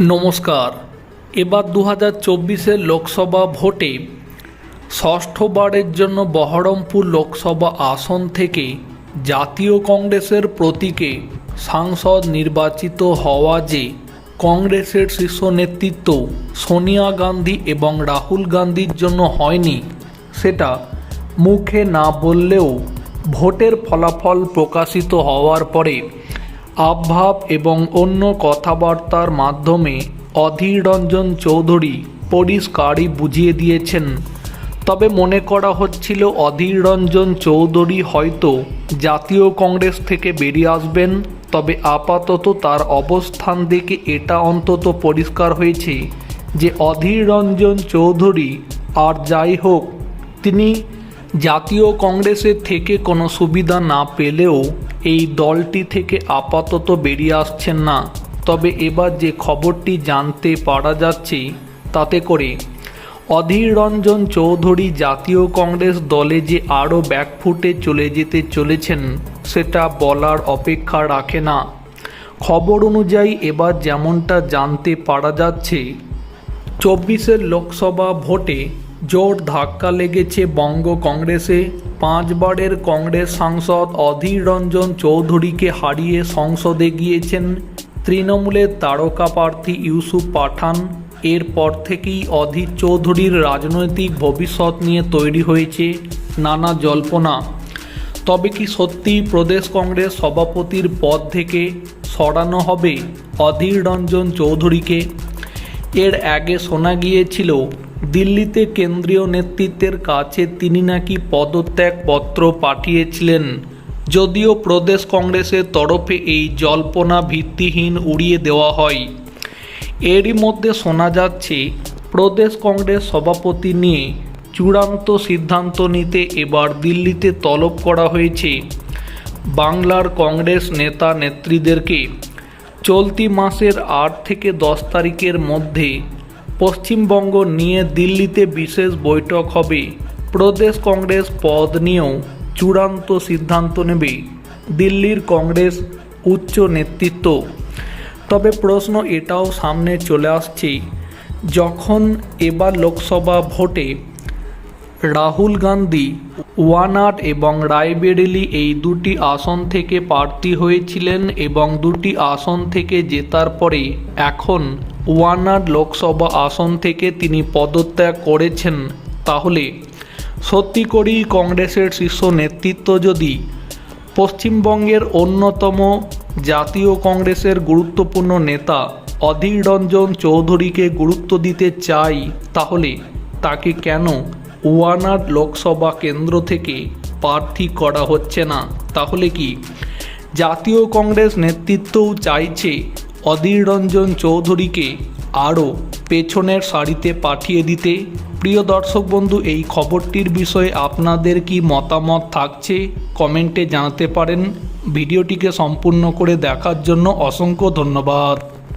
নমস্কার। এবার দু হাজার চব্বিশের লোকসভা ভোটে ষষ্ঠবারের জন্য বহরমপুর লোকসভা আসন থেকে জাতীয় কংগ্রেসের প্রতীকে সাংসদ নির্বাচিত হওয়া যে কংগ্রেসের শীর্ষ নেতৃত্ব সোনিয়া গান্ধী এবং রাহুল গান্ধীর জন্য হয়নি, সেটা মুখে না বললেও ভোটের ফলাফল প্রকাশিত হওয়ার পরে আবভাব এবং অন্য কথাবার্তার মাধ্যমে অধীর রঞ্জন চৌধুরী পরিষ্কারই বুঝিয়ে দিয়েছেন। তবে মনে করা হচ্ছিল অধীর রঞ্জন চৌধুরী হয়তো জাতীয় কংগ্রেস থেকে বেরিয়ে আসবেন, তবে আপাতত তার অবস্থান দেখে এটা অন্তত পরিষ্কার হয়েছে যে অধীর রঞ্জন চৌধুরী আর যাই হোক, তিনি জাতীয় কংগ্রেসের থেকে কোনো সুবিধা না পেলেও এই দলটি থেকে আপাতত বেরিয়ে আসছেন না। তবে এবার যে খবরটি জানতে পারা যাচ্ছে, তাতে করে অধীর রঞ্জন চৌধুরী জাতীয় কংগ্রেস দলে যে আরও ব্যাকফুটে চলে যেতে চলেছেন, সেটা বলার অপেক্ষা রাখে না। খবর অনুযায়ী এবার যেমনটা জানতে পারা যাচ্ছে, চব্বিশের লোকসভা ভোটে জোর ধাক্কা লেগেছে বঙ্গ কংগ্রেসে। পাঁচবারের কংগ্রেস সাংসদ অধীর রঞ্জন চৌধুরীকে হারিয়ে সংসদে গিয়েছেন তৃণমূলের তারকা প্রার্থী ইউসুফ পাঠান। এরপর থেকেই অধীর চৌধুরীর রাজনৈতিক ভবিষ্যৎ নিয়ে তৈরি হয়েছে নানা জল্পনা। তবে কি সত্যিই প্রদেশ কংগ্রেস সভাপতির পদ থেকে সরানো হবে অধীর রঞ্জন চৌধুরীকে? এর আগে শোনা গিয়েছিল দিল্লিতে কেন্দ্রীয় নেতৃত্বের কাছে তিনি নাকি পদত্যাগপত্র পাঠিয়েছিলেন। যদিও প্রদেশ কংগ্রেসের তরফে এই জল্পনা ভিত্তিহীন উড়িয়ে দেওয়া হয়। এরই মধ্যে শোনা যাচ্ছে, প্রদেশ কংগ্রেস সভাপতি নিয়ে চূড়ান্ত সিদ্ধান্ত নিতে এবার দিল্লিতে তলব করা হয়েছে। বাংলার কংগ্রেস নেতা নেত্রীদেরকে চলতি মাসের আট থেকে দশ তারিখের মধ্যে পশ্চিমবঙ্গ নিয়ে দিল্লিতে বিশেষ বৈঠক হবে। প্রদেশ কংগ্রেস পদ নিয়েও চূড়ান্ত সিদ্ধান্ত নেবে দিল্লির কংগ্রেস উচ্চ নেতৃত্ব। তবে প্রশ্ন এটাও সামনে চলে আসছে, যখন এবার লোকসভা ভোটে রাহুল গান্ধী, ওয়ানাট এবং রায়বেরেলি এই দুটি আসন থেকে প্রার্থী হয়েছিলেন এবং দুটি আসন থেকে জেতার পরে এখন ওয়ানাড লোকসভা আসন থেকে তিনি পদত্যাগ করেছেন, তাহলে সত্যি করেই কংগ্রেসের শীর্ষ নেতৃত্ব যদি পশ্চিমবঙ্গের অন্যতম জাতীয় কংগ্রেসের গুরুত্বপূর্ণ নেতা অধীর রঞ্জন চৌধুরীকে গুরুত্ব দিতে চাই, তাহলে তাকে কেন ওয়ানাড লোকসভা কেন্দ্র থেকে প্রার্থী করা হচ্ছে না? তাহলে কি জাতীয় কংগ্রেস নেতৃত্বও চাইছে অধীর রঞ্জন চৌধুরীকে আরও পেছনের সারিতে পাঠিয়ে দিতে। প্রিয় দর্শক বন্ধু, এই খবরটির বিষয়ে আপনাদের কি মতামত থাকছে কমেন্টে জানাতে পারেন। ভিডিওটিকে সম্পূর্ণ করে দেখার জন্য অসংখ্য ধন্যবাদ।